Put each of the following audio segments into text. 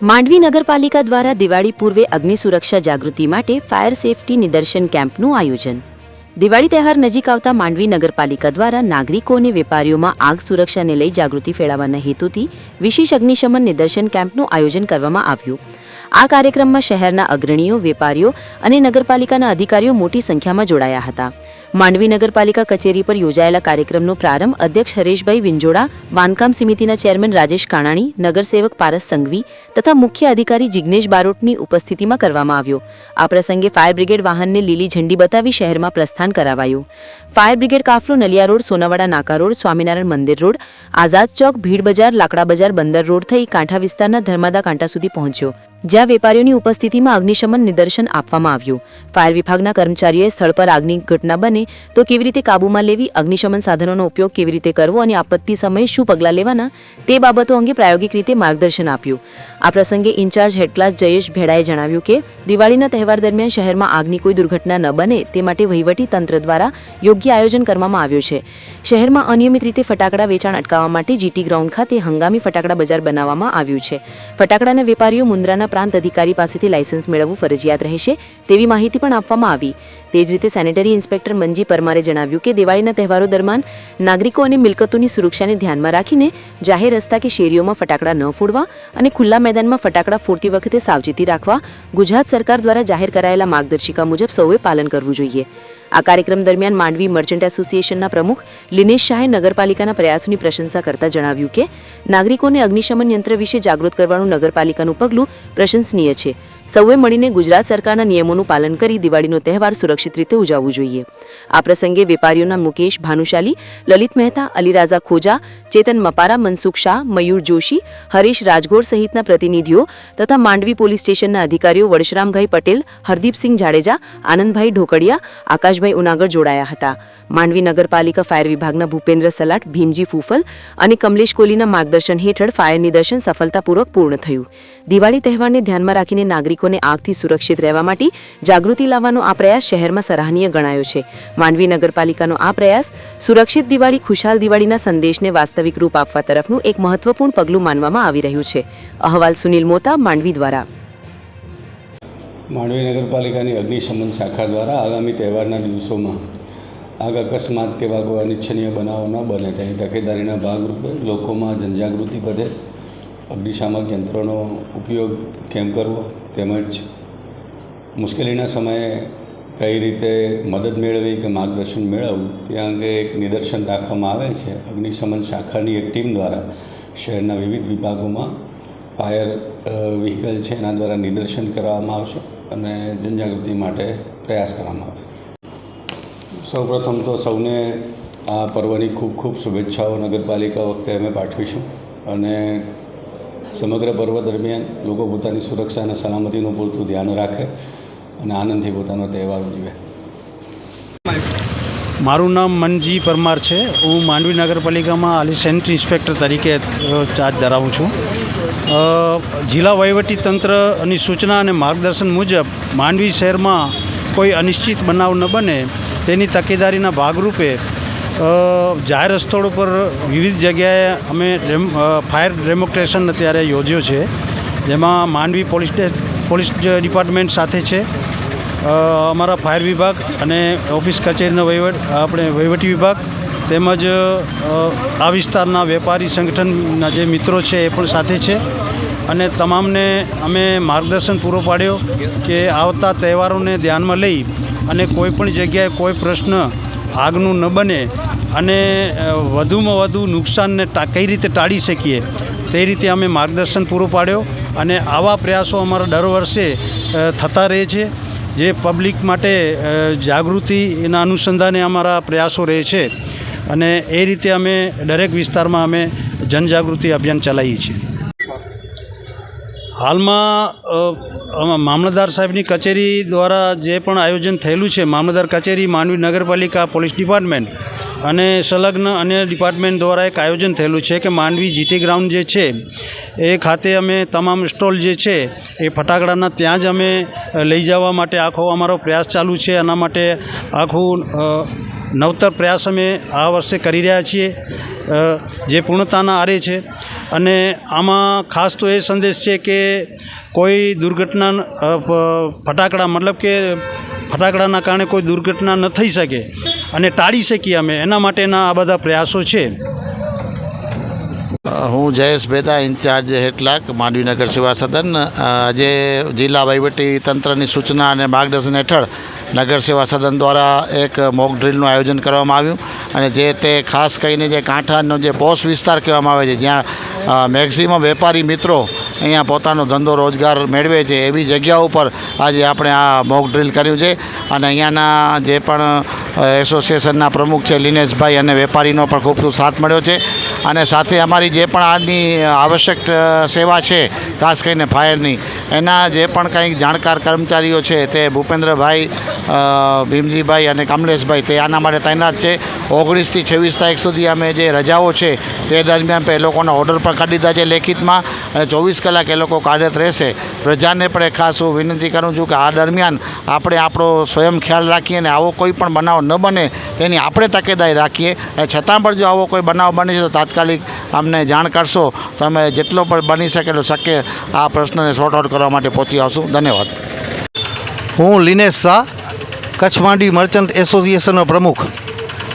માંડવી નગરપાલિકા દ્વારા દિવાળી પૂર્વે અગ્નિ સુરક્ષા જાગૃતિ માટે ફાયર સેફટી નિદર્શન કેમ્પનું આયોજન. દિવાળી તહેવાર નજીક આવતા માંડવી નગરપાલિકા દ્વારા નાગરિકો અને વેપારીઓમાં આગ સુરક્ષાને લઈ જાગૃતિ ફેલાવવાના હેતુથી વિશેષ અગ્નિશમન નિદર્શન કેમ્પનું આયોજન કરવામાં આવ્યું. આ કાર્યક્રમમાં શહેરના અગ્રણીઓ, વેપારીઓ અને નગરપાલિકાના અધિકારીઓ મોટી સંખ્યામાં જોડાયા હતા. માંડવી નગરપાલિકા કચેરી પર યોજાયેલા કાર્યક્રમનો પ્રારંભ અધ્યક્ષ હરેશભાઈ વિંજોડા, બાંધકામ સમિતિના ચેરમેન રાજેશ કાણાણી, નગરસેવક પારસ સંઘવી તથા મુખ્ય અધિકારી જિગ્નેશ બારોટની ઉપસ્થિતિમાં કરવામાં આવ્યો. આ પ્રસંગે ફાયર બ્રિગેડ વાહનને લીલી ઝંડી બતાવી શહેરમાં પ્રસ્થાન કરાવાયું. ફાયર બ્રિગેડ કાફલો, નલિયા રોડ, સોનાવાડા નાકા રોડ, સ્વામિનારાયણ મંદિર રોડ, આઝાદ ચોક, ભીડ બજાર, લાકડા બજાર, બંદર રોડ થઈ કાંઠા વિસ્તારના ધર્માદા કાંઠા સુધી પહોંચ્યો. જ્યાં વેપારીઓની ઉપસ્થિતિમાં અગ્નિશમન નિદર્શન આપવામાં આવ્યું. ફાયર વિભાગના કર્મચારીઓએ સ્થળ પર આગની ઘટના બને તો કેવી રીતે કાબૂમાં લેવી, અગ્નિશમન સાધનોનો ઉપયોગ કેવી રીતે કરવો અને આપત્તિ સમયે શું પગલાં લેવાના તે બાબતો અંગે પ્રાયોગિક રીતે માર્ગદર્શન આપ્યું. આ પ્રસંગે ઇન્ચાર્જ હેડક્લાસ જયેશ ભેડાએ જણાવ્યું કે, દિવાળીના તહેવાર દરમિયાન શહેરમાં આગની કોઈ દુર્ઘટના ન બને તે માટે વહીવટી તંત્ર દ્વારા યોગ્ય આયોજન કરવામાં આવ્યું છે. શહેરમાં અનિયમિત રીતે ફટાકડા વેચાણ અટકાવવા માટે જીટી ગ્રાઉન્ડ ખાતે હંગામી ફટાકડા બજાર બનાવવામાં આવ્યું છે. ફટાકડાના વેપારીઓ મુન્દ્રાના પ્રાંત અધિકારી પાસેથી લાયસન્સ મેળવવું ફરજિયાત રહેશે તેવી માહિતી પણ આપવામાં આવી. તે જ રીતે સેનેટરી ઇન્સ્પેક્ટર મંજી પરમારે જણાવ્યું કે દિવાળીના તહેવારો દરમિયાન નાગરિકો અને મિલકતોની સુરક્ષાને ધ્યાનમાં રાખીને જાહેર રસ્તા કે શેરીઓમાં ફટાકડા ન ફોડવા અને ખુલ્લા મેદાનમાં ફટાકડા ફોડતી વખતે સાવચેતી રાખવા ગુજરાત સરકાર દ્વારા જાહેર કરાયેલા માર્ગદર્શિકા મુજબ સૌએ પાલન કરવું જોઈએ. આ કાર્યક્રમ દરમિયાન માંડવી મર્ચન્ટ એસોસિએશનના પ્રમુખ લિનેશ શાહે નગરપાલિકાના પ્રયાસોની પ્રશંસા કરતા જણાવ્યું કે, નાગરિકોને અગ્નિશમન યંત્ર વિશે જાગૃત કરવાનું નગરપાલિકાનું પગલું પ્રશંસનીય છે. સૌએ મળીને ગુજરાત સરકારના નિયમોનું પાલન કરી દિવાળીનો તહેવાર સુરક્ષિત રીતે ઉજવવું જોઈએ. આ પ્રસંગે વેપારીઓના મુકેશ ભાનુશાલી, લલિત મહેતા, અલીરાજા ખોજા, ચેતન મપારા, મનસુખ શાહ, મયુર જોશી, હરીશ રાજગોર સહિતના પ્રતિનિધિઓ તથા માંડવી પોલીસ સ્ટેશનના અધિકારીઓ વડશરામભાઈ પટેલ, હરદીપસિંહ જાડેજા, આનંદભાઈ ઢોકડિયા આકાશભાઈ ઉનાગર જોડાયા હતા. માંડવી નગરપાલિકા ફાયર વિભાગના ભૂપેન્દ્ર સલાટ, ભીમજી ફૂફલ અને કમલેશ કોહલીના માર્ગદર્શન હેઠળ ફાયર નિદર્શન સફળતાપૂર્વક પૂર્ણ થયું. દિવાળી તહેવારને ધ્યાનમાં રાખીને નાગરિકોને આગથી સુરક્ષિત રહેવા માટે જાગૃતિ લાવવાનો આ પ્રયાસ શહેરમાં સરાહનીય ગણાયો છે. માંડવી નગરપાલિકાનો આ પ્રયાસ સુરક્ષિત દિવાળી, ખુશાલ દિવાળીના સંદેશને વાસ્તવિક રૂપ આપવા તરફનું એક મહત્વપૂર્ણ પગલું માનવામાં આવી રહ્યું છે. અહવાલ સુનિલ મોતા, માંડવી દ્વારા. માંડવી નગરપાલિકાની અગ્નિશમન શાખા દ્વારા આગામી તહેવારના દિવસોમાં આગ અકસ્માત કે એવા કોઈ અનિચ્છનીય બનાવો ન બને. તેની તકેદારીના ભાગરૂપે લોકોમાં જનજાગૃતિ વધે. અગ્નિશામક યંત્રોનો ઉપયોગ કેમ કરવો? તેમજ મુશ્કેલીના સમયે કઈ રીતે મદદ મેળવી કે માર્ગદર્શન મેળવવું, તે અંગે એક નિદર્શન રાખવામાં આવે છે. અગ્નિશમન શાખાની એક ટીમ દ્વારા શહેરના વિવિધ વિભાગોમાં ફાયર વ્હીકલ છે એના દ્વારા નિદર્શન કરવામાં આવશે અને જનજાગૃતિ માટે પ્રયાસ કરવામાં આવશે. સૌપ્રથમ તો સૌને આ પર્વની ખૂબ ખૂબ શુભેચ્છાઓ નગરપાલિકા વખતે અમે પાઠવીશું અને સમગ્ર પર્વ દરમિયાન લોકો પોતાની સુરક્ષા અને સલામતીનું પૂરતું ધ્યાન રાખે અને આનંદથી પોતાનો તહેવાર ઉજવે. મારું નામ મનજી પરમાર છે. હું માંડવી નગરપાલિકામાં આલિસેન્ટ ઇન્સ્પેક્ટર તરીકે ચાર્જ ધરાવું છું. જિલ્લા વહીવટી તંત્રની સૂચના અને માર્ગદર્શન મુજબ માંડવી શહેરમાં કોઈ અનિશ્ચિત બનાવ ન બને તેની તકેદારીના ભાગરૂપે જાહેર સ્થળો પર વિવિધ જગ્યાએ અમે ડેમ ફાયર ડેમોન્સ્ટ્રેશન અત્યારે યોજ્યો છે. જેમાં માંડવી પોલીસ પોલીસ ડિપાર્ટમેન્ટ સાથે છે. અમારા ફાયર વિભાગ અને ઓફિસ કચેરીનો વહીવટ, આપણે વહીવટી વિભાગ તેમજ આ વિસ્તારના વેપારી સંગઠનના જે મિત્રો છે એ પણ સાથે છે. અને તમામને અમે માર્ગદર્શન પૂરો પાડ્યો કે આવતા તહેવારોને ધ્યાનમાં લઈ અને કોઈ પણ જગ્યાએ કોઈ પ્રશ્ન આગનું ન બને અને વધુમાં વધુ નુકસાનને કઈ રીતે ટાળી શકીએ તે રીતે અમે માર્ગદર્શન પૂરું પાડ્યો અને આવા પ્રયાસો અમારા દર વર્ષે થતા રહે છે. જે પબ્લિક માટે જાગૃતિના અનુસંધાને અમારા પ્રયાસો રહે છે. અને એ રીતે અમે દરેક વિસ્તારમાં અમે જનજાગૃતિ અભિયાન ચલાવીએ છીએ. હાલમાં મામલતદાર સાહેબની કચેરી દ્વારા જે પણ આયોજન થયેલું છે, મામલતદાર કચેરી માંડવી નગરપાલિકા, પોલીસ ડિપાર્ટમેન્ટ અને સંલગ્ન અન્ય ડિપાર્ટમેન્ટ દ્વારા એક આયોજન થયેલું છે કે માંડવી જીટી ગ્રાઉન્ડ જે છે, એ ખાતે અમે તમામ સ્ટોલ જે છે, એ ફટાકડાના ત્યાં જ અમે લઈ જવા માટે આખો અમારો પ્રયાસ ચાલુ છે. એના માટે આખું નવતર પ્રયાસ અમે આ વર્ષે કરી રહ્યા છીએ જે પૂર્ણતાના આરે છે. અને આમાં ખાસ તો એ સંદેશ છે કે કોઈ દુર્ઘટના ફટાકડા મતલબ કે ફટાકડાના કારણે કોઈ દુર્ઘટના ન થઈ શકે અને ટાળી શકીએ અમે. એના માટેના આ બધા પ્રયાસો છે. હું જયેશ ભેદા ઇન્ચાર્જ હેટલાક માંડવીનગર સેવા સદન. આજે જિલ્લા વહીવટી તંત્રની સૂચના અને માર્ગદર્શન હેઠળ નગર સેવા સદન દ્વારા એક મોક ડ્રીલનું આયોજન કરવામાં આવ્યું અને જે તે ખાસ કરીને જે કાંઠાનો જે પોસ્ટ વિસ્તાર કહેવામાં આવે છે, જ્યાં મેક્સિમમ વેપારી મિત્રો અહીંયા પોતાનો ધંધો રોજગાર મેળવે છે એવી જગ્યા ઉપર આજે આપણે આ મોક ડ્રીલ કર્યું છે. અને અહીંયાના જે પણ એસોસિએશનના પ્રમુખ છે, લિનેશભાઈ અને વેપારીનો પણ ખૂબ ખૂબ સાથ મળ્યો છે. અને સાથે અમારી જે પણ આની આવશ્યક સેવા છે, ખાસ કરીને ફાયરની, એના જે પણ કંઈક જાણકાર કર્મચારીઓ છે, તે ભૂપેન્દ્રભાઈ ભીમજીભાઈ અને કમલેશભાઈ, તે આના માટે તૈનાત છે. ઓગણીસથી છવ્વીસ તારીખ સુધી અમે જે રજાઓ છે, તે દરમિયાન એ લોકોના ઓર્ડર પણ કાઢી દીધા છે લેખિતમાં અને ચોવીસ કલાક એ લોકો કાર્યરત રહેશે. પ્રજાને પણ એક ખાસ હું વિનંતી કરું છું કે આ દરમિયાન આપણે આપણો સ્વયં ખ્યાલ રાખીએ અને આવો કોઈ પણ બનાવ ન બને, તેની આપણે તકેદારી રાખીએ. અને છતાં પણ જો આવો કોઈ બનાવ બને છે, તો તાત્કાલિક અમને જાણ કરશો, તો અમે જેટલો પણ બની શકે એટલું શક્ય આ પ્રશ્નને સોર્ટ આઉટ કરવા માટે પહોંચી આવશું. ધન્યવાદ. હું લિનેશ શાહ, કચ્છ માંડવી મર્ચન્ટ એસોસિએશનનો પ્રમુખ.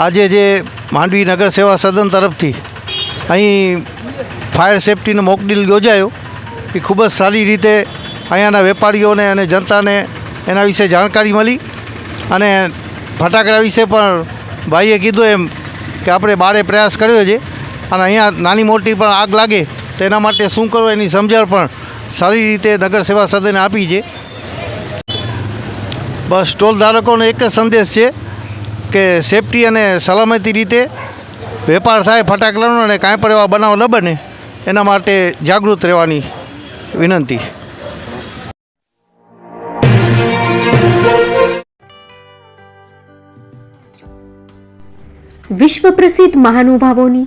આજે જે માંડવી નગર સેવા સદન તરફથી અહીં ફાયર સેફટીનો મોકડીલ યોજાયો, એ ખૂબ જ સારી રીતે અહીંયાના વેપારીઓને અને જનતાને એના વિશે જાણકારી મળી અને ફટાકડા વિશે પણ ભાઈએ કીધું એમ કે આપણે બારે પ્રયાસ કર્યો છે. અને અહીંયા નાની મોટી પણ આગ લાગે, તો એના માટે શું કરો એની સમજણ પણ સારી રીતે નગર સેવા સદને આપી છે. બસ સ્ટોલ ધારકોનો એક જ સંદેશ છે કે સેફટી અને સલામતી રીતે વેપાર થાય ફટાકડાનો અને કાંઈ પણ એવા બનાવ ન બને, એના માટે જાગૃત રહેવાની વિનંતી. વિશ્વ પ્રસિદ્ધ મહાનુભાવોની